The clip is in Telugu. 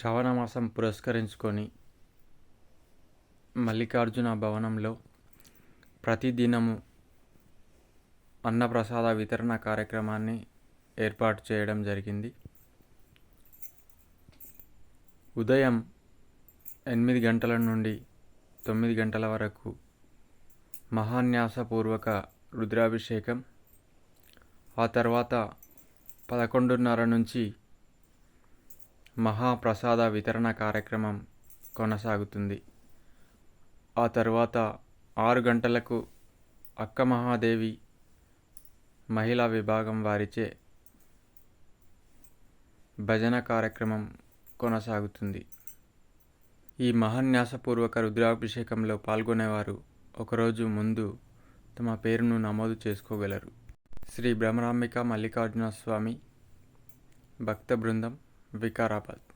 శ్రవణమాసం పురస్కరించుకొని మల్లికార్జున భవనంలో ప్రతిదినము అన్నప్రసాద వితరణ కార్యక్రమాన్ని ఏర్పాటు చేయడం జరిగింది. ఉదయం ఎనిమిది గంటల నుండి తొమ్మిది గంటల వరకు మహాన్యాసపూర్వక రుద్రాభిషేకం ఆ తర్వాత పదకొండున్నర నుంచి మహాప్రసాద వితరణ కార్యక్రమం కొనసాగుతుంది. ఆ తర్వాత ఆరు గంటలకు అక్క మహాదేవి మహిళా విభాగం వారిచే భజన కార్యక్రమం కొనసాగుతుంది. ఈ మహాన్యాసపూర్వక రుద్రాభిషేకంలో పాల్గొనేవారు ఒకరోజు ముందు తమ పేరును నమోదు చేసుకోగలరు. శ్రీ బ్రహ్మరాంబిక మల్లికార్జున స్వామి భక్త బృందం Wykarabal.